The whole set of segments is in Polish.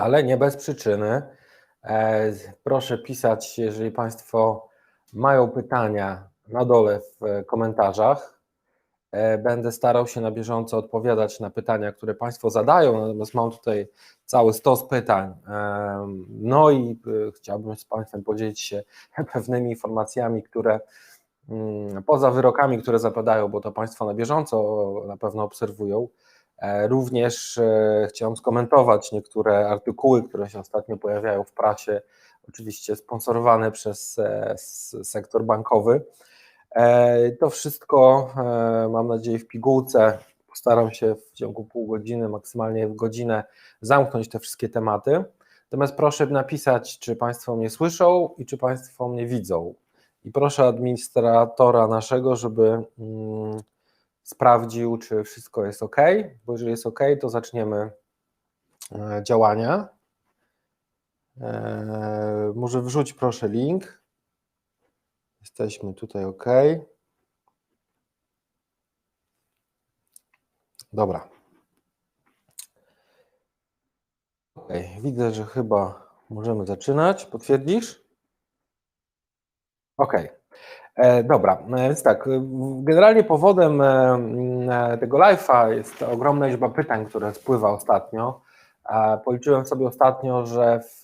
ale nie bez przyczyny. E, proszę pisać, jeżeli Państwo mają pytania na dole w komentarzach. E, będę starał się na bieżąco odpowiadać na pytania, które Państwo zadają, natomiast mam tutaj cały stos pytań. E, no i chciałbym z Państwem podzielić się pewnymi informacjami, które mm, poza wyrokami, które zapadają, bo to Państwo na bieżąco na pewno obserwują, E, również e, chciałem skomentować niektóre artykuły, które się ostatnio pojawiają w prasie, oczywiście sponsorowane przez e, sektor bankowy. To wszystko mam nadzieję w pigułce. Postaram się w ciągu pół godziny, maksymalnie w godzinę zamknąć te wszystkie tematy. Natomiast proszę napisać, czy Państwo mnie słyszą i czy Państwo mnie widzą. I proszę administratora naszego, żeby mm, sprawdził, czy wszystko jest ok, bo jeżeli jest ok, to zaczniemy e, działania. E, może wrzuć proszę link. Jesteśmy tutaj ok. Dobra. Widzę, że chyba możemy zaczynać. Potwierdzisz? Ok. E, dobra, e, więc tak, generalnie powodem e, tego live'a jest ogromna liczba pytań, które spływa ostatnio. Policzyłem sobie ostatnio, że w,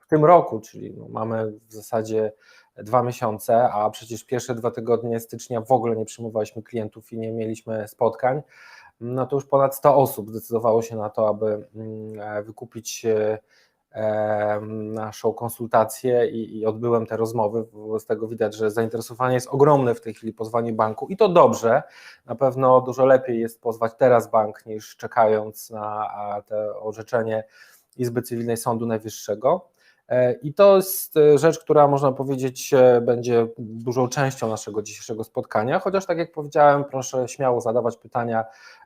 w tym roku, czyli no mamy w zasadzie dwa miesiące, a przecież pierwsze dwa tygodnie stycznia w ogóle nie przyjmowaliśmy klientów i nie mieliśmy spotkań, no to już ponad 100 osób zdecydowało się na to, aby wykupić naszą konsultację i, i, odbyłem te rozmowy. Wobec tego widać, że zainteresowanie jest ogromne w tej chwili pozwanie banku i to dobrze. Na pewno dużo lepiej jest pozwać teraz bank niż czekając na te orzeczenie Izby Cywilnej Sądu Najwyższego. E, I to jest e, rzecz, która można powiedzieć e, będzie dużą częścią naszego dzisiejszego spotkania, chociaż tak jak powiedziałem, proszę śmiało zadawać pytania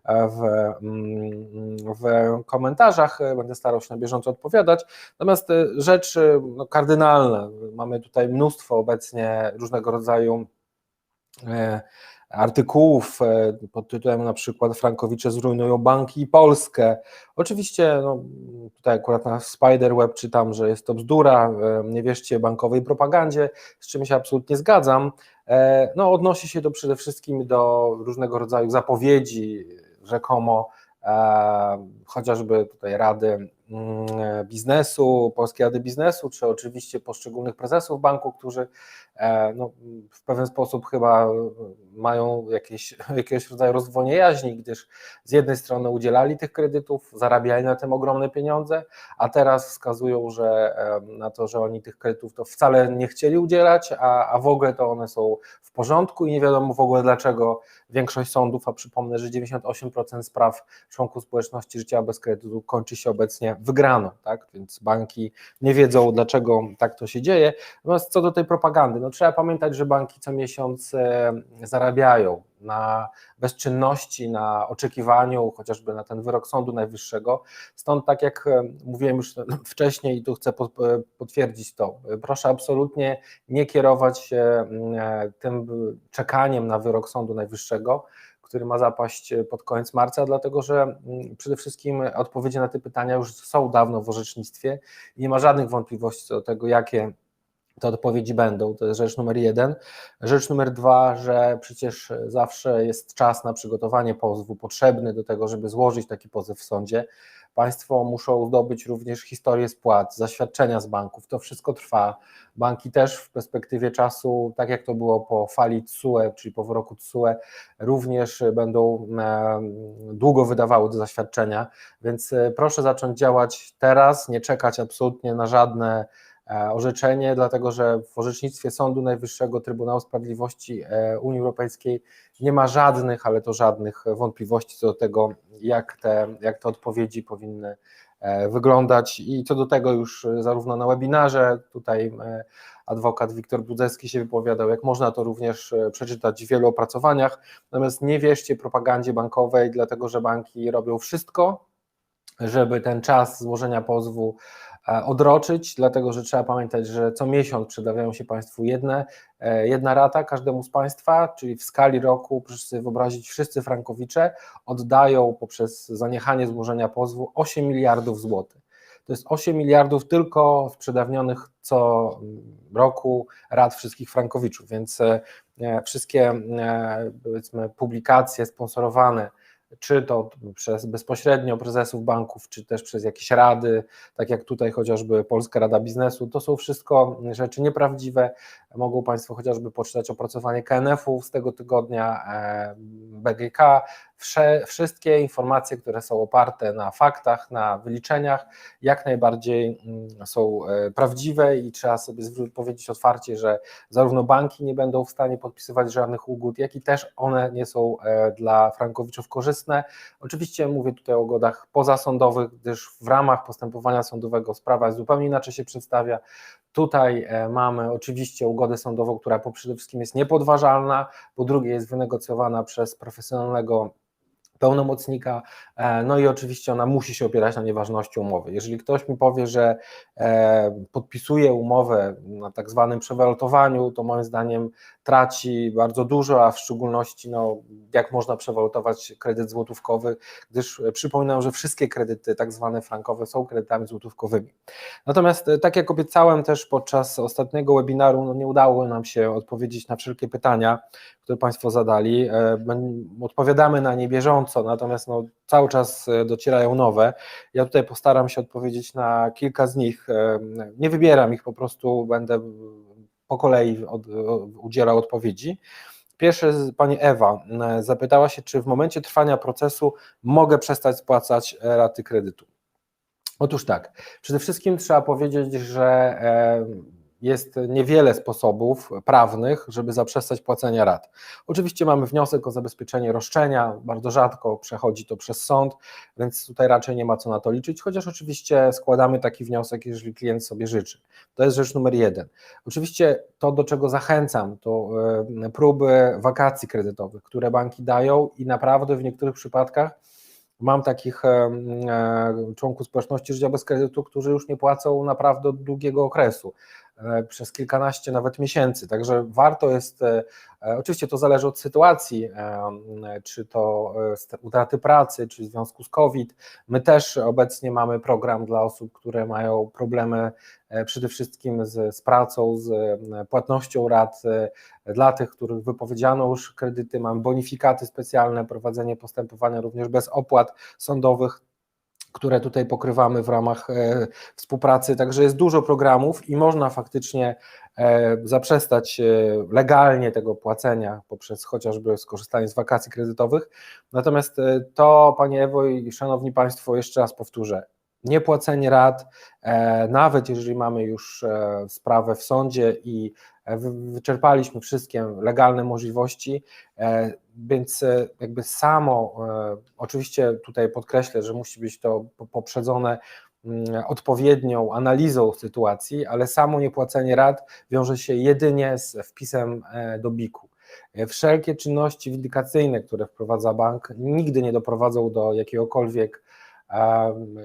w, mm, w komentarzach, będę starał się na bieżąco odpowiadać. Natomiast rzecz no, kardynalna, mamy tutaj mnóstwo obecnie różnego rodzaju artykułów e, pod tytułem na przykład Frankowicze zrujnują banki i Polskę. Oczywiście no, tutaj akurat na Spiderweb czytam, że jest to bzdura, e, nie wierzcie bankowej propagandzie, z czym się absolutnie zgadzam. E, no, odnosi się to przede wszystkim do różnego rodzaju zapowiedzi, rzekomo chociażby tutaj Rady Biznesu, Polskiej Rady Biznesu, czy oczywiście poszczególnych prezesów banku, którzy E, no, w pewien sposób chyba mają jakieś, jakiegoś rodzaju rozdwoje jaźni, gdyż z jednej strony udzielali tych kredytów, zarabiali na tym ogromne pieniądze, a teraz wskazują, że na to, że oni tych kredytów to wcale nie chcieli udzielać, a, a w ogóle to one są w porządku i nie wiadomo w ogóle dlaczego większość sądów, a przypomnę, że 98% spraw członków społeczności życia bez kredytu kończy się obecnie wygraną, tak? więc banki nie wiedzą dlaczego tak to się dzieje. Natomiast co do tej propagandy, no trzeba pamiętać, że banki co miesiąc e, zarabiają na bezczynności, na oczekiwaniu, chociażby na ten wyrok Sądu Najwyższego. Stąd, tak jak e, mówiłem już wcześniej i tu chcę e, potwierdzić to, proszę absolutnie nie kierować się tym czekaniem na wyrok Sądu Najwyższego, który ma zapaść pod koniec marca, dlatego że przede wszystkim odpowiedzi na te pytania już są dawno w orzecznictwie i nie ma żadnych wątpliwości co do tego, jakie te odpowiedzi będą. To jest rzecz numer jeden. Rzecz numer dwa, że przecież zawsze jest czas na przygotowanie pozwu potrzebny do tego, żeby złożyć taki pozew w sądzie. Państwo muszą zdobyć również historię spłat, zaświadczenia z banków. To wszystko trwa. Banki też w perspektywie czasu, tak jak to było po fali TSUE, czyli po wyroku TSUE, również będą e, długo wydawały te zaświadczenia. Więc e, proszę zacząć działać teraz, nie czekać absolutnie na żadne orzeczenie, dlatego że w orzecznictwie Sądu Najwyższego Trybunału Sprawiedliwości e, Unii Europejskiej nie ma żadnych, ale to żadnych wątpliwości co do tego, jak te, jak te odpowiedzi powinny e, wyglądać. I co do tego już zarówno na webinarze, tutaj adwokat Wiktor Budzewski się wypowiadał, jak można to również przeczytać w wielu opracowaniach, natomiast nie wierzcie propagandzie bankowej, dlatego że banki robią wszystko, żeby ten czas złożenia pozwu E, odroczyć, dlatego że trzeba pamiętać, że co miesiąc przedawiają się Państwu jedne, e, jedna rata każdemu z Państwa, czyli w skali roku, proszę sobie wyobrazić, wszyscy frankowicze oddają poprzez zaniechanie złożenia pozwu 8 miliardów złotych. to jest 8 miliardów tylko w przedawnionych co roku rat wszystkich frankowiczów, więc wszystkie powiedzmy publikacje sponsorowane czy to przez bezpośrednio prezesów banków, czy też przez jakieś rady, tak jak tutaj chociażby Polska Rada Biznesu, to są wszystko rzeczy nieprawdziwe. Mogą Państwo chociażby poczytać opracowanie KNF-u z tego tygodnia, e, BGK, wszystkie informacje, które są oparte na faktach, na wyliczeniach, jak najbardziej mm, są e, prawdziwe i trzeba sobie powiedzieć otwarcie, że zarówno banki nie będą w stanie podpisywać żadnych ugód, jak i też one nie są e, dla frankowiczów korzystne. Oczywiście mówię tutaj o ugodach pozasądowych, gdyż w ramach postępowania sądowego sprawa zupełnie inaczej się przedstawia. Tutaj e, mamy oczywiście ugodę sądową, która po przede wszystkim jest niepodważalna, po drugie jest wynegocjowana przez profesjonalnego pełnomocnika, e, no i oczywiście ona musi się opierać na nieważności umowy. Jeżeli ktoś mi powie, że e, podpisuje umowę na tak zwanym przewalutowaniu, to moim zdaniem traci bardzo dużo, a w szczególności no, jak można przewalutować kredyt złotówkowy, gdyż przypominam, że wszystkie kredyty tak zwane frankowe są kredytami złotówkowymi. Natomiast e, tak jak obiecałem też podczas ostatniego webinaru, no nie udało nam się odpowiedzieć na wszelkie pytania, które Państwo zadali. Odpowiadamy na nie bieżąco, natomiast no, cały czas e, docierają nowe. Ja tutaj postaram się odpowiedzieć na kilka z nich. E, nie wybieram ich, po prostu będę po kolei od, udzielał odpowiedzi. Pierwsze, pani Ewa e, zapytała się, czy w momencie trwania procesu mogę przestać spłacać raty kredytu. Otóż tak, przede wszystkim trzeba powiedzieć, że jest niewiele sposobów prawnych, żeby zaprzestać płacenia rat. Oczywiście mamy wniosek o zabezpieczenie roszczenia, bardzo rzadko przechodzi to przez sąd, więc tutaj raczej nie ma co na to liczyć, chociaż oczywiście składamy taki wniosek, jeżeli klient sobie życzy. To jest rzecz numer jeden. Oczywiście to, do czego zachęcam, to e, próby wakacji kredytowych, które banki dają i naprawdę w niektórych przypadkach Mam takich e, członków społeczności życia bez kredytu, którzy już nie płacą naprawdę od długiego okresu. E, przez kilkanaście nawet miesięcy. Także warto jest, e, e, oczywiście to zależy od sytuacji, czy to utraty pracy, czy w związku z COVID. My też obecnie mamy program dla osób, które mają problemy przede wszystkim z, z pracą, z płatnością rat. Dla tych, których wypowiedziano już kredyty, mam bonifikaty specjalne, prowadzenie postępowania również bez opłat sądowych które tutaj pokrywamy w ramach e, współpracy. Także jest dużo programów i można faktycznie e, zaprzestać e, legalnie tego płacenia poprzez chociażby skorzystanie z wakacji kredytowych. Natomiast to, Panie Ewo i Szanowni Państwo, jeszcze raz powtórzę, niepłacenie rat, nawet jeżeli mamy już sprawę w sądzie i wyczerpaliśmy wszystkie legalne możliwości, e, więc e, jakby samo, e, oczywiście tutaj podkreślę, że musi być to poprzedzone mm, odpowiednią analizą sytuacji, ale samo niepłacenie rat wiąże się jedynie z wpisem do BIK-u. Wszelkie czynności windykacyjne, które wprowadza bank, nigdy nie doprowadzą do jakiegokolwiek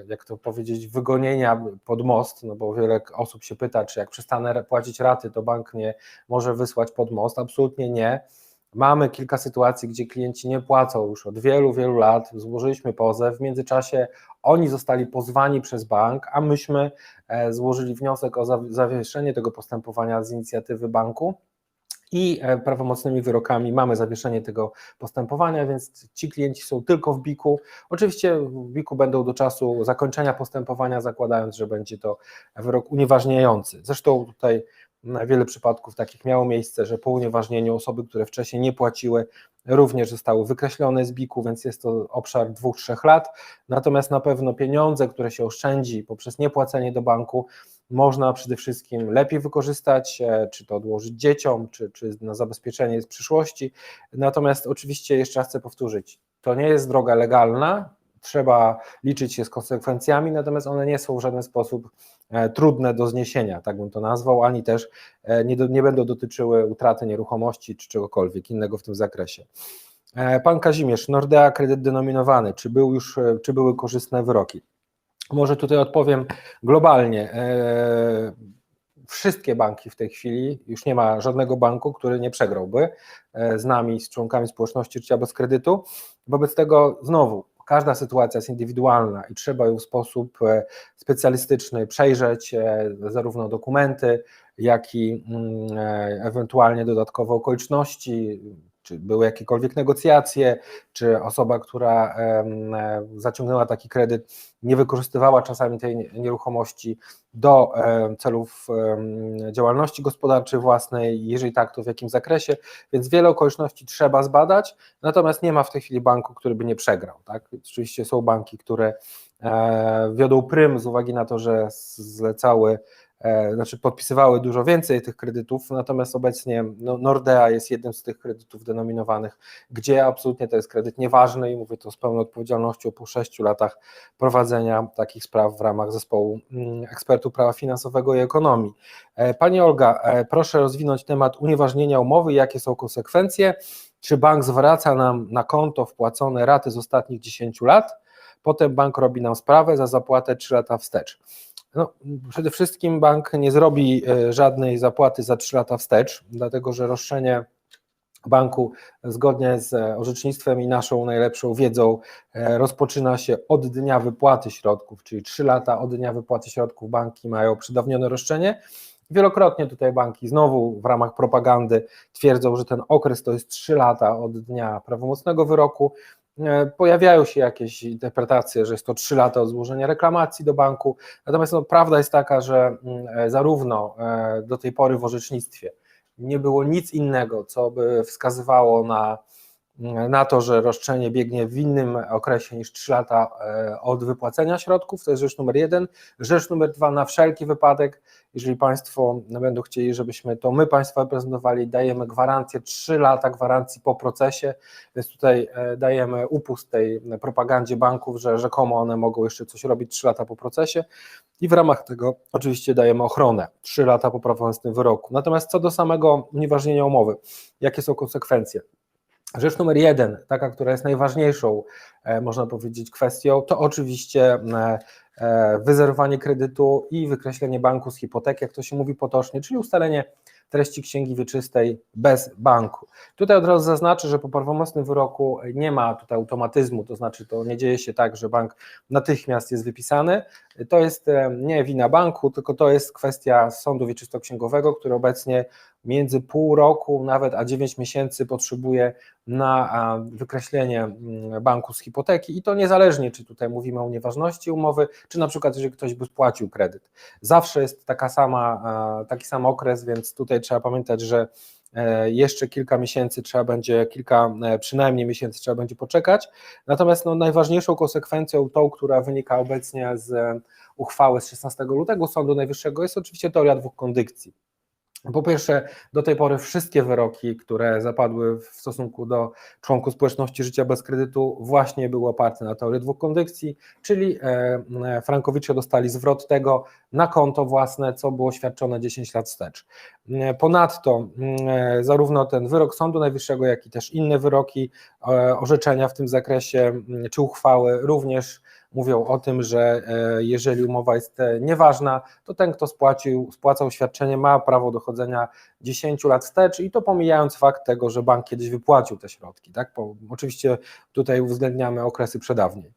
jak to powiedzieć, wygonienia pod most, no bo wiele osób się pyta, czy jak przestanę płacić raty, to bank nie może wysłać pod most. Absolutnie nie. Mamy kilka sytuacji, gdzie klienci nie płacą już od wielu, wielu lat. Złożyliśmy pozew. W międzyczasie oni zostali pozwani przez bank, a myśmy e, złożyli wniosek o zawieszenie tego postępowania z inicjatywy banku i e, prawomocnymi wyrokami mamy zawieszenie tego postępowania, więc ci klienci są tylko w BIK-u. Oczywiście w BIK-u będą do czasu zakończenia postępowania, zakładając, że będzie to wyrok unieważniający. Zresztą tutaj wiele przypadków takich miało miejsce, że po unieważnieniu osoby, które wcześniej nie płaciły, również zostały wykreślone z BIK-u, więc jest to obszar dwóch, trzech lat. Natomiast na pewno pieniądze, które się oszczędzi poprzez niepłacenie do banku, można przede wszystkim lepiej wykorzystać, e, czy to odłożyć dzieciom, czy, czy na zabezpieczenie z przyszłości. Natomiast oczywiście jeszcze raz chcę powtórzyć, to nie jest droga legalna, trzeba liczyć się z konsekwencjami, natomiast one nie są w żaden sposób e, trudne do zniesienia, tak bym to nazwał, ani też e, nie, do, nie będą dotyczyły utraty nieruchomości czy czegokolwiek innego w tym zakresie. Pan Kazimierz, Nordea kredyt denominowany, czy, był już, czy były korzystne wyroki? Może tutaj odpowiem globalnie. E, wszystkie banki w tej chwili, już nie ma żadnego banku, który nie przegrałby e, z nami, z członkami społeczności życia bez kredytu. Wobec tego znowu każda sytuacja jest indywidualna i trzeba ją w sposób e, specjalistyczny przejrzeć, zarówno dokumenty, jak i mm, ewentualnie dodatkowe okoliczności, czy były jakiekolwiek negocjacje, czy osoba, która e, zaciągnęła taki kredyt, nie wykorzystywała czasami tej nieruchomości do celów działalności gospodarczej własnej, jeżeli tak, to w jakim zakresie, więc wiele okoliczności trzeba zbadać, natomiast nie ma w tej chwili banku, który by nie przegrał. Tak? Oczywiście są banki, które e, wiodą prym z uwagi na to, że zlecały znaczy podpisywały dużo więcej tych kredytów, natomiast obecnie no, Nordea jest jednym z tych kredytów denominowanych, gdzie absolutnie to jest kredyt nieważny i mówię to z pełną odpowiedzialnością po sześciu latach prowadzenia takich spraw w ramach zespołu mm, ekspertów prawa finansowego i ekonomii. E, Pani Olga, e, proszę rozwinąć temat unieważnienia umowy, jakie są konsekwencje, czy bank zwraca nam na konto wpłacone raty z ostatnich 10 lat, potem bank robi nam sprawę za zapłatę 3 lata wstecz. No, przede wszystkim bank nie zrobi e, żadnej zapłaty za 3 lata wstecz, dlatego że roszczenie banku zgodnie z e, orzecznictwem i naszą najlepszą wiedzą e, rozpoczyna się od dnia wypłaty środków, czyli 3 lata od dnia wypłaty środków banki mają przedawnione roszczenie. Wielokrotnie tutaj banki znowu w ramach propagandy twierdzą, że ten okres to jest 3 lata od dnia prawomocnego wyroku. E, pojawiają się jakieś interpretacje, że jest to 3 lata od złożenia reklamacji do banku, natomiast no, prawda jest taka, że mm, zarówno do tej pory w orzecznictwie nie było nic innego, co by wskazywało na, na to, że roszczenie biegnie w innym okresie niż 3 lata e, od wypłacenia środków, to jest rzecz numer jeden. Rzecz numer dwa, na wszelki wypadek, jeżeli Państwo będą chcieli, żebyśmy to my Państwa reprezentowali, dajemy gwarancję, 3 lata gwarancji po procesie, więc tutaj e, dajemy upust tej propagandzie banków, że rzekomo one mogą jeszcze coś robić 3 lata po procesie i w ramach tego oczywiście dajemy ochronę 3 lata po prawomocnym wyroku. Natomiast co do samego unieważnienia umowy, jakie są konsekwencje? Rzecz numer jeden, taka, która jest najważniejszą, e, można powiedzieć, kwestią, to oczywiście e, e, wyzerowanie kredytu i wykreślenie banku z hipoteki, jak to się mówi potocznie, czyli ustalenie treści księgi wieczystej bez banku. Tutaj od razu zaznaczę, że po prawomocnym wyroku nie ma tutaj automatyzmu, to znaczy to nie dzieje się tak, że bank natychmiast jest wypisany. To jest nie wina banku, tylko to jest kwestia sądu wieczystoksięgowego, który obecnie między pół roku nawet a 9 miesięcy potrzebuje na wykreślenie mm, banku z hipoteki i to niezależnie, czy tutaj mówimy o nieważności umowy, czy na przykład jeżeli ktoś by spłacił kredyt. Zawsze jest taka sama, taki sam okres, więc tutaj trzeba pamiętać, że e, jeszcze kilka miesięcy trzeba będzie, kilka e, przynajmniej miesięcy trzeba będzie poczekać. Natomiast no, najważniejszą konsekwencją, tą, która wynika obecnie z uchwały z 16 lutego Sądu Najwyższego, jest oczywiście teoria dwóch kondykcji. Po pierwsze, do tej pory wszystkie wyroki, które zapadły w stosunku do członków społeczności życia bez kredytu, właśnie były oparte na teorii dwóch kondykcji, czyli e, e, Frankowicze dostali zwrot tego na konto własne, co było świadczone 10 lat wstecz. E, ponadto, zarówno ten wyrok Sądu Najwyższego, jak i też inne wyroki, orzeczenia w tym zakresie, czy uchwały również mówią o tym, że e, jeżeli umowa jest e, nieważna, to ten, kto spłacił, spłacał świadczenie, ma prawo dochodzenia 10 lat wstecz i to pomijając fakt tego, że bank kiedyś wypłacił te środki. Tak? Bo oczywiście tutaj uwzględniamy okresy przedawniej.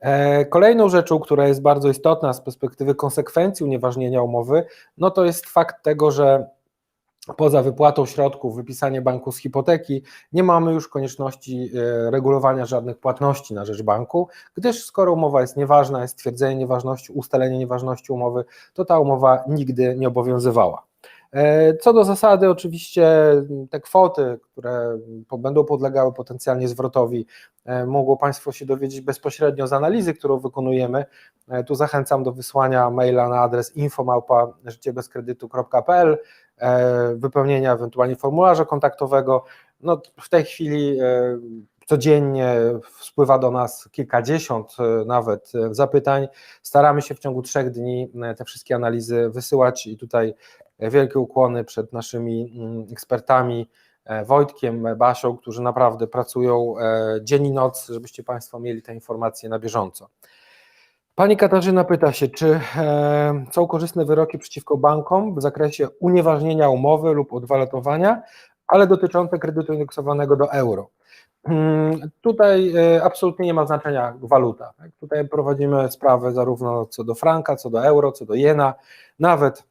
E, kolejną rzeczą, która jest bardzo istotna z perspektywy konsekwencji unieważnienia umowy, no to jest fakt tego, że poza wypłatą środków, wypisanie banku z hipoteki, nie mamy już konieczności e, regulowania żadnych płatności na rzecz banku, gdyż skoro umowa jest nieważna, jest stwierdzenie nieważności, ustalenie nieważności umowy, to ta umowa nigdy nie obowiązywała. E, co do zasady, oczywiście te kwoty, które będą podlegały potencjalnie zwrotowi, e, mogło Państwo się dowiedzieć bezpośrednio z analizy, którą wykonujemy. Tu zachęcam do wysłania maila na adres info.życiebezkredytu.pl E, wypełnienia ewentualnie formularza kontaktowego. No, w tej chwili e, codziennie spływa do nas kilkadziesiąt e, nawet zapytań. Staramy się w ciągu trzech dni te wszystkie analizy wysyłać i tutaj wielkie ukłony przed naszymi mm, ekspertami, Wojtkiem, Basią, którzy naprawdę pracują dzień i noc, żebyście Państwo mieli te informacje na bieżąco. Pani Katarzyna pyta się, czy e, są korzystne wyroki przeciwko bankom w zakresie unieważnienia umowy lub odwalotowania, ale dotyczące kredytu indeksowanego do euro. Mm, tutaj e, absolutnie nie ma znaczenia waluta. Tak? Tutaj prowadzimy sprawę zarówno co do franka, co do euro, co do jena, nawet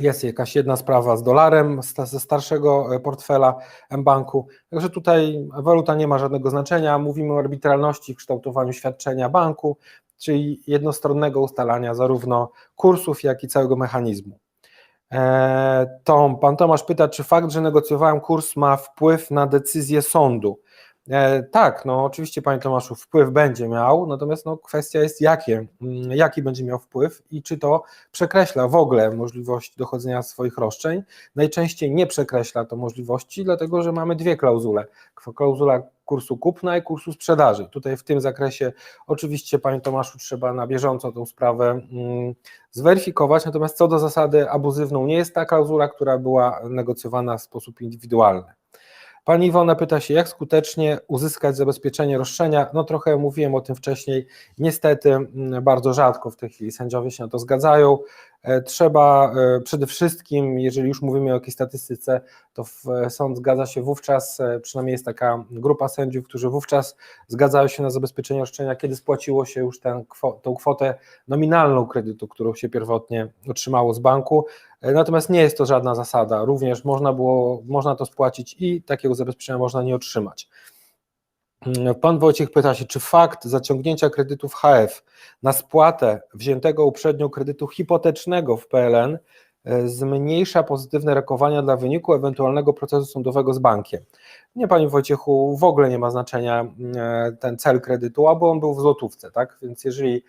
jest jakaś jedna sprawa z dolarem ze starszego e, portfela M-Banku, także tutaj waluta nie ma żadnego znaczenia, mówimy o arbitralności w kształtowaniu świadczenia banku, czyli jednostronnego ustalania zarówno kursów, jak i całego mechanizmu. E, Tom, pan Tomasz pyta, czy fakt, że negocjowałem kurs ma wpływ na decyzję sądu? E, tak, no oczywiście Panie Tomaszu, wpływ będzie miał, natomiast no, kwestia jest jakie, mm, jaki będzie miał wpływ i czy to przekreśla w ogóle możliwość dochodzenia swoich roszczeń. Najczęściej nie przekreśla to możliwości, dlatego że mamy dwie klauzule. Klauzula kursu kupna i kursu sprzedaży. Tutaj w tym zakresie oczywiście Panie Tomaszu trzeba na bieżąco tę sprawę mm, zweryfikować, natomiast co do zasady abuzywną nie jest ta klauzula, która była negocjowana w sposób indywidualny. Pani Iwona pyta się, jak skutecznie uzyskać zabezpieczenie roszczenia. No trochę mówiłem o tym wcześniej. Niestety mm, bardzo rzadko w tej chwili sędziowie się na to zgadzają. E, trzeba e, przede wszystkim, jeżeli już mówimy o jakiejś statystyce, to e, sąd zgadza się wówczas, przynajmniej jest taka grupa sędziów, którzy wówczas zgadzają się na zabezpieczenie roszczenia, kiedy spłaciło się już tę, tą kwotę nominalną kredytu, którą się pierwotnie otrzymało z banku. Natomiast nie jest to żadna zasada. Również można było, można to spłacić i takiego zabezpieczenia można nie otrzymać. Pan Wojciech pyta się, czy fakt zaciągnięcia kredytów HF na spłatę wziętego uprzednio kredytu hipotecznego w PLN e, zmniejsza pozytywne rokowania dla wyniku ewentualnego procesu sądowego z bankiem. Nie, Panie Wojciechu, w ogóle nie ma znaczenia e, ten cel kredytu, albo on był w złotówce, tak? Więc jeżeli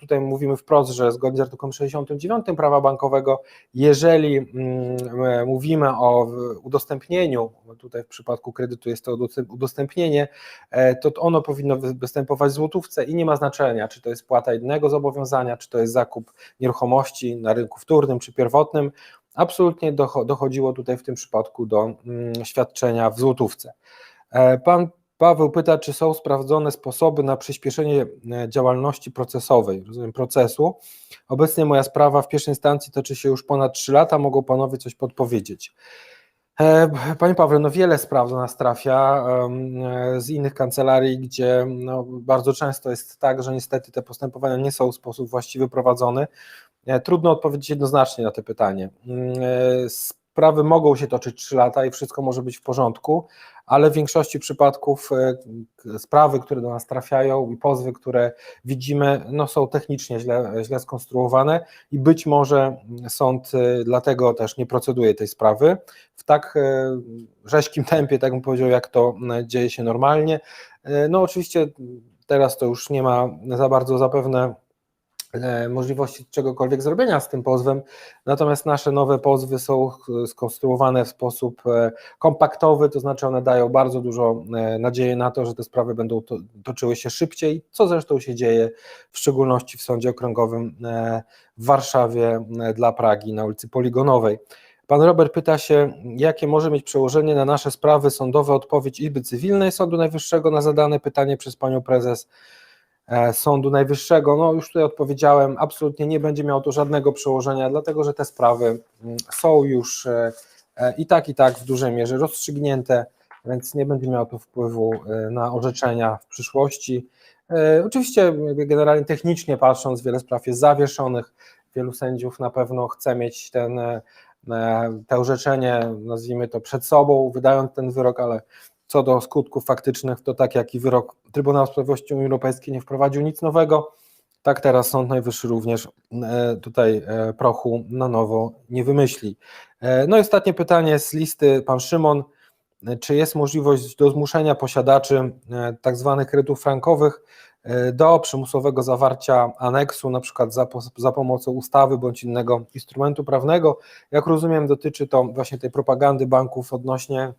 tutaj mówimy wprost, że zgodnie z artykułem 69 prawa bankowego, jeżeli mm, e, mówimy o udostępnieniu, tutaj w przypadku kredytu jest to udostępnienie, e, to ono powinno występować w złotówce i nie ma znaczenia, czy to jest płata jednego zobowiązania, czy to jest zakup nieruchomości na rynku wtórnym czy pierwotnym. Absolutnie dochodziło tutaj w tym przypadku do mm, świadczenia w złotówce. Pan Paweł pyta, czy są sprawdzone sposoby na przyspieszenie e, działalności procesowej, rozumiem, procesu. Obecnie moja sprawa w pierwszej instancji toczy się już ponad 3 lata, mogą panowie coś podpowiedzieć. E, panie Pawle, no wiele spraw do nas trafia e, z innych kancelarii, gdzie no bardzo często jest tak, że niestety te postępowania nie są w sposób właściwy prowadzone. Trudno odpowiedzieć jednoznacznie na to pytanie. Mm, sprawy mogą się toczyć 3 lata i wszystko może być w porządku, ale w większości przypadków e, sprawy, które do nas trafiają i pozwy, które widzimy, no są technicznie źle, źle skonstruowane i być może sąd e, dlatego też nie proceduje tej sprawy w tak e, rzeźkim tempie, tak bym powiedział, jak to dzieje się normalnie. No oczywiście teraz to już nie ma za bardzo zapewne możliwości czegokolwiek zrobienia z tym pozwem, natomiast nasze nowe pozwy są skonstruowane w sposób e, kompaktowy, to znaczy one dają bardzo dużo e, nadziei na to, że te sprawy będą toczyły się szybciej, co zresztą się dzieje w szczególności w Sądzie Okręgowym w Warszawie dla Pragi na ulicy Poligonowej. Pan Robert pyta się, jakie może mieć przełożenie na nasze sprawy sądowe odpowiedź Izby Cywilnej Sądu Najwyższego na zadane pytanie przez panią prezes E, Sądu Najwyższego. No już tutaj odpowiedziałem, absolutnie nie będzie miało to żadnego przełożenia, dlatego że te sprawy mm, są już e, e, i tak, i tak w dużej mierze rozstrzygnięte, więc nie będzie miało to wpływu na orzeczenia w przyszłości. Oczywiście generalnie technicznie patrząc, wiele spraw jest zawieszonych, wielu sędziów na pewno chce mieć ten, te orzeczenie, nazwijmy to przed sobą, wydając ten wyrok, ale co do skutków faktycznych, to tak jak i wyrok Trybunału Sprawiedliwości Unii Europejskiej nie wprowadził nic nowego, tak teraz Sąd Najwyższy również e, tutaj e, prochu na nowo nie wymyśli. E, no i ostatnie pytanie z listy, pan Szymon, czy jest możliwość do zmuszenia posiadaczy tak zwanych kredytów frankowych do przymusowego zawarcia aneksu, na przykład za, za pomocą ustawy bądź innego instrumentu prawnego. Jak rozumiem, dotyczy to właśnie tej propagandy banków odnośnie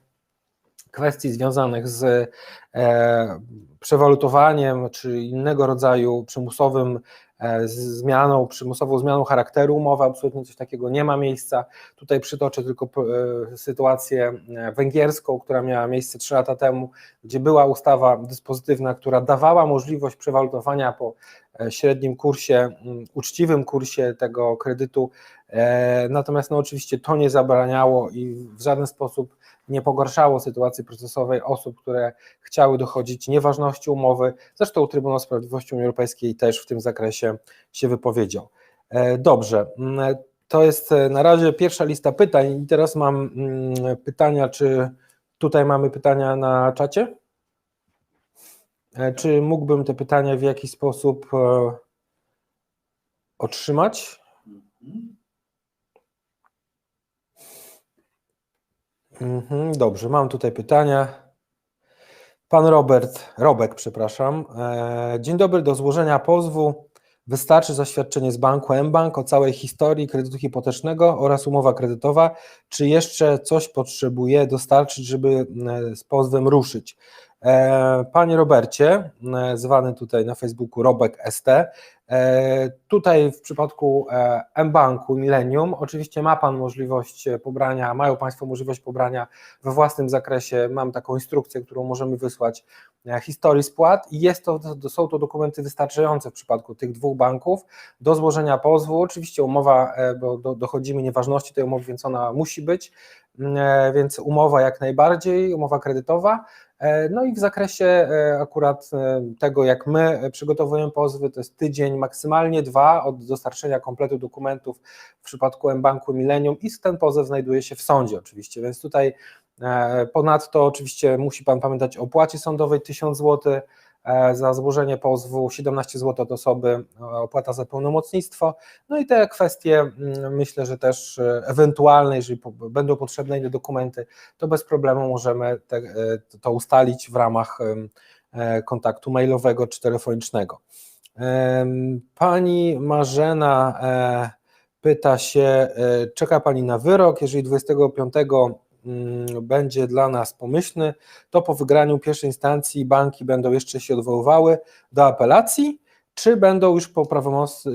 kwestii związanych z e, przewalutowaniem czy innego rodzaju przymusowym e, zmianą, przymusową zmianą charakteru umowy, absolutnie coś takiego nie ma miejsca. Tutaj przytoczę tylko e, sytuację węgierską, która miała miejsce trzy lata temu, gdzie była ustawa dyspozytywna, która dawała możliwość przewalutowania po średnim kursie, uczciwym kursie tego kredytu natomiast no oczywiście to nie zabraniało i w żaden sposób nie pogarszało sytuacji procesowej osób, które chciały dochodzić nieważności umowy. Zresztą Trybunał Sprawiedliwości Unii Europejskiej też w tym zakresie się wypowiedział. E, dobrze, mm, to jest e, na razie pierwsza lista pytań i teraz mam mm, pytania, czy tutaj mamy pytania na czacie? Czy mógłbym te pytania w jakiś sposób otrzymać? Mhm, dobrze, mam tutaj pytania. Pan Robert, Robek, przepraszam. E, dzień dobry, do złożenia pozwu wystarczy zaświadczenie z banku mBank o całej historii kredytu hipotecznego oraz umowa kredytowa, czy jeszcze coś potrzebuje dostarczyć, żeby e, z pozwem ruszyć? E, panie Robercie, zwany tutaj na Facebooku Robek ST, tutaj w przypadku mBanku Millennium oczywiście ma Pan możliwość pobrania, mają Państwo możliwość pobrania we własnym zakresie, mam taką instrukcję, którą możemy wysłać historii spłat. I jest to, są to dokumenty wystarczające w przypadku tych dwóch banków. Do złożenia pozwu. Oczywiście umowa, bo dochodzimy nieważności tej umowy, więc ona musi być, więc umowa jak najbardziej, umowa kredytowa, E, no i w zakresie e, akurat e, tego, jak my przygotowujemy pozwy, to jest tydzień, maksymalnie dwa od dostarczenia kompletu dokumentów w przypadku mBanku Millennium i ten pozew znajduje się w sądzie oczywiście, więc tutaj ponadto oczywiście musi Pan pamiętać o opłacie sądowej 1000 zł, E, za złożenie pozwu 17 zł od osoby, e, opłata za pełnomocnictwo. No i te kwestie mm, myślę, że też e, ewentualne, jeżeli będą potrzebne inne dokumenty, to bez problemu możemy te, to ustalić w ramach kontaktu mailowego czy telefonicznego. Pani Marzena pyta się, czeka Pani na wyrok, jeżeli 25 Mm, będzie dla nas pomyślny, to po wygraniu pierwszej instancji banki będą jeszcze się odwoływały do apelacji, czy będą już po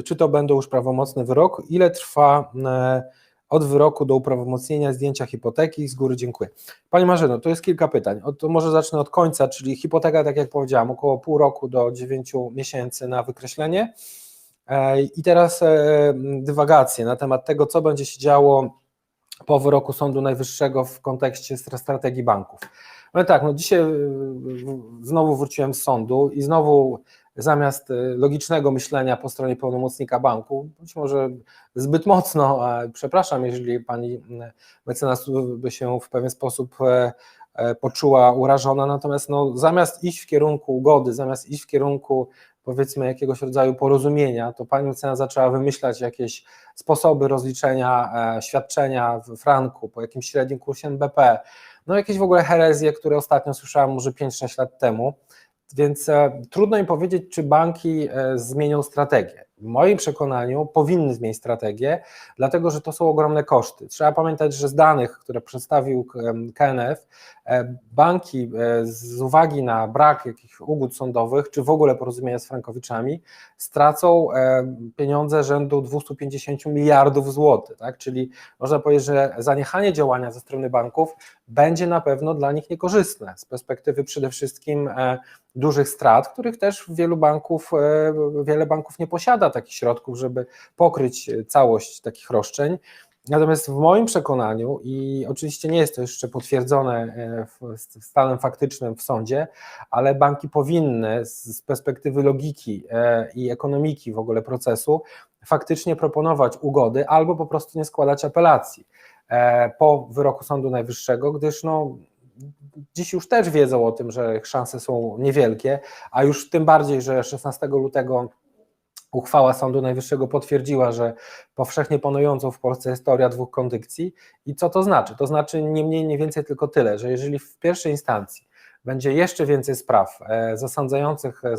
czy to będą już prawomocny wyrok, ile trwa e, od wyroku do uprawomocnienia zdjęcia hipoteki, z góry. Dziękuję. Pani Marzeno, to jest kilka pytań, to może zacznę od końca, czyli hipoteka, tak jak powiedziałam, około pół roku do dziewięciu miesięcy na wykreślenie. E, i teraz e, dywagacje na temat tego, co będzie się działo po wyroku Sądu Najwyższego w kontekście strategii banków. No tak, no dzisiaj znowu wróciłem z sądu i znowu zamiast y, logicznego myślenia po stronie pełnomocnika banku, być może zbyt mocno, przepraszam, jeżeli pani y, mecenas by się w pewien sposób e, e, poczuła urażona, natomiast no, zamiast iść w kierunku ugody, zamiast iść w kierunku powiedzmy jakiegoś rodzaju porozumienia, to pani mecenas zaczęła wymyślać jakieś sposoby rozliczenia e, świadczenia w franku po jakimś średnim kursie NBP, no jakieś w ogóle herezje, które ostatnio słyszałem może 5-6 lat temu, więc e, trudno mi powiedzieć, czy banki e, zmienią strategię. W moim przekonaniu powinny zmienić strategię, dlatego że to są ogromne koszty. Trzeba pamiętać, że z danych, które przedstawił KNF, banki z uwagi na brak jakichś ugód sądowych, czy w ogóle porozumienia z frankowiczami, stracą pieniądze rzędu 250 miliardów złotych. Tak? Czyli można powiedzieć, że zaniechanie działania ze strony banków będzie na pewno dla nich niekorzystne z perspektywy przede wszystkim dużych strat, których też wielu banków, e, wiele banków nie posiada takich środków, żeby pokryć całość takich roszczeń. Natomiast w moim przekonaniu, i oczywiście nie jest to jeszcze potwierdzone e, stanem faktycznym w sądzie, ale banki powinny z perspektywy logiki e, i ekonomiki w ogóle procesu faktycznie proponować ugody albo po prostu nie składać apelacji po wyroku Sądu Najwyższego, gdyż no, dziś już też wiedzą o tym, że szanse są niewielkie, a już tym bardziej, że 16 lutego uchwała Sądu Najwyższego potwierdziła, że powszechnie panującą w Polsce jest teoria dwóch kondykcji. I co to znaczy? To znaczy nie mniej, nie więcej, tylko tyle, że jeżeli w pierwszej instancji będzie jeszcze więcej spraw e, zasądzających e,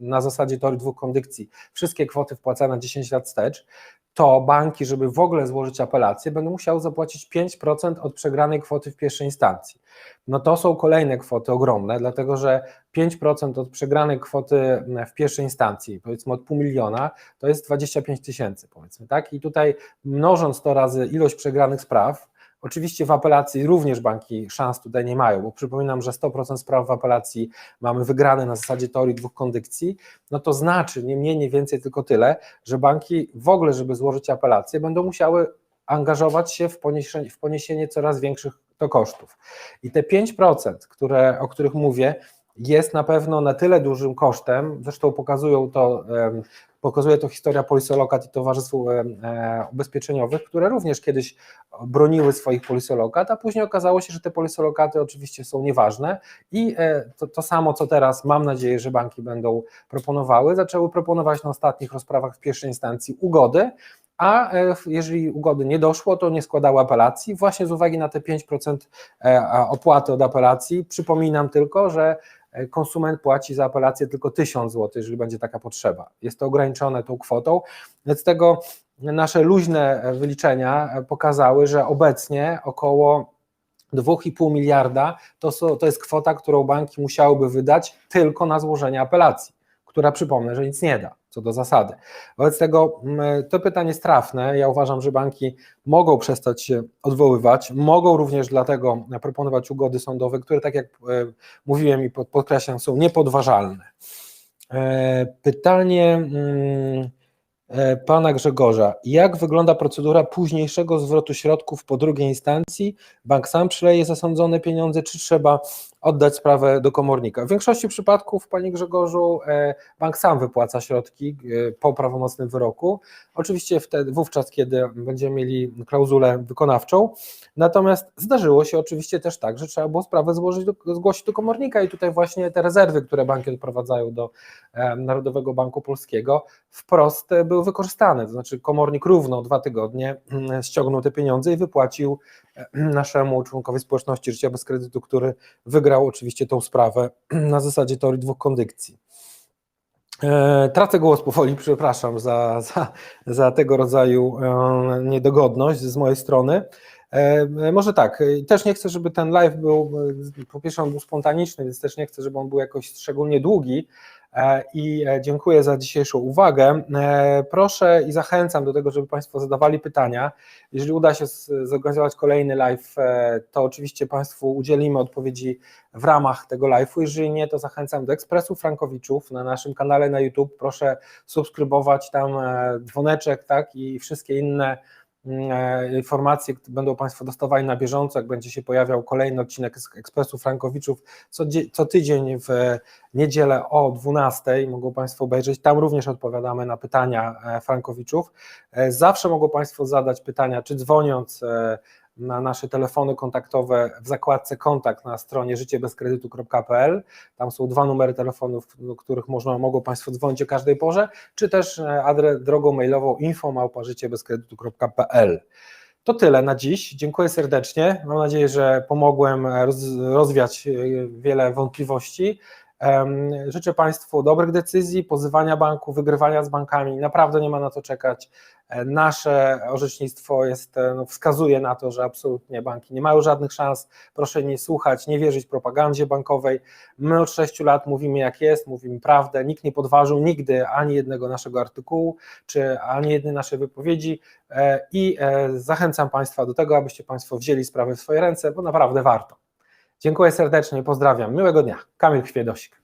na zasadzie teorii dwóch kondykcji wszystkie kwoty wpłacane 10 lat wstecz, to banki, żeby w ogóle złożyć apelację, będą musiały zapłacić 5% od przegranej kwoty w pierwszej instancji. No to są kolejne kwoty ogromne, dlatego że 5% od przegranej kwoty w pierwszej instancji, powiedzmy od pół miliona, to jest 25 tysięcy, powiedzmy, tak? I tutaj mnożąc to razy ilość przegranych spraw, Oczywiście w apelacji również banki szans tutaj nie mają, bo przypominam, że 100% spraw w apelacji mamy wygrane na zasadzie teorii dwóch kondykcji, no to znaczy nie mniej, nie więcej, tylko tyle, że banki w ogóle, żeby złożyć apelację, będą musiały angażować się w poniesienie, w poniesienie coraz większych to kosztów. I te 5%, które, o których mówię, jest na pewno na tyle dużym kosztem, zresztą pokazują to, pokazuje to historia polisolokat i towarzystw e, ubezpieczeniowych, które również kiedyś broniły swoich polisolokat, a później okazało się, że te polisolokaty oczywiście są nieważne i e, to, to samo, co teraz mam nadzieję, że banki będą proponowały, zaczęły proponować na ostatnich rozprawach w pierwszej instancji ugody, a e, jeżeli ugody nie doszło, to nie składały apelacji, właśnie z uwagi na te 5% opłaty od apelacji. Przypominam tylko, że konsument płaci za apelację tylko 1000 zł, jeżeli będzie taka potrzeba. Jest to ograniczone tą kwotą, z tego nasze luźne wyliczenia pokazały, że obecnie około 2,5 miliarda to, to jest kwota, którą banki musiałyby wydać tylko na złożenie apelacji która przypomnę, że nic nie da co do zasady. Wobec tego mm, to pytanie jest trafne. Ja uważam, że banki mogą przestać się odwoływać, mogą również dlatego proponować ugody sądowe, które, tak jak e, mówiłem i podkreślam, są niepodważalne. E, pytanie mm, e, pana Grzegorza. Jak wygląda procedura późniejszego zwrotu środków po drugiej instancji? Bank sam przeleje zasądzone pieniądze, czy trzeba oddać sprawę do komornika. W większości przypadków, Panie Grzegorzu, e, bank sam wypłaca środki e, po prawomocnym wyroku. Oczywiście wtedy, wówczas, kiedy będziemy mieli klauzulę wykonawczą. Natomiast zdarzyło się oczywiście też tak, że trzeba było sprawę złożyć do, zgłosić do komornika i tutaj właśnie te rezerwy, które banki odprowadzają do e, Narodowego Banku Polskiego, wprost były wykorzystane. To znaczy komornik równo dwa tygodnie mm, ściągnął te pieniądze i wypłacił naszemu członkowi społeczności życia bez kredytu, który wygrał oczywiście tą sprawę na zasadzie teorii dwóch kondykcji. E, tracę głos powoli, przepraszam za, za, za tego rodzaju e, niedogodność z mojej strony. Może tak, też nie chcę, żeby ten live był, po pierwsze on był spontaniczny, więc też nie chcę, żeby on był jakoś szczególnie długi, E, i e, dziękuję za dzisiejszą uwagę. E, proszę i zachęcam do tego, żeby Państwo zadawali pytania. Jeżeli uda się zorganizować kolejny live, to oczywiście Państwu udzielimy odpowiedzi w ramach tego live'u. Jeżeli nie, to zachęcam do Ekspresu Frankowiczów na naszym kanale na YouTube. Proszę subskrybować tam dzwoneczek, tak i wszystkie inne informacje będą Państwo dostawali na bieżąco, jak będzie się pojawiał kolejny odcinek Ekspresu Frankowiczów co, co tydzień w niedzielę o 12 mogą Państwo obejrzeć. Tam również odpowiadamy na pytania e, Frankowiczów. E, zawsze mogą Państwo zadać pytania, czy dzwoniąc na nasze telefony kontaktowe w zakładce kontakt na stronie życiebezkredytu.pl. Tam są dwa numery telefonów, do których można, mogą Państwo dzwonić o każdej porze, czy też e, adres drogą mailową info.życiebezkredytu.pl. To tyle na dziś. Dziękuję serdecznie. Mam nadzieję, że pomogłem rozwiać e, wiele wątpliwości. Życzę Państwu dobrych decyzji, pozywania banku, wygrywania z bankami. Naprawdę nie ma na co czekać. E, nasze orzecznictwo jest, e, no, wskazuje na to, że absolutnie banki nie mają żadnych szans. Proszę nie słuchać, nie wierzyć propagandzie bankowej. My od sześciu lat mówimy jak jest, mówimy prawdę. Nikt nie podważył nigdy ani jednego naszego artykułu, czy ani jednej naszej wypowiedzi e, i zachęcam Państwa do tego, abyście Państwo wzięli sprawę w swoje ręce, bo naprawdę warto. Dziękuję serdecznie, pozdrawiam. Miłego dnia. Kamil Chwiedosik.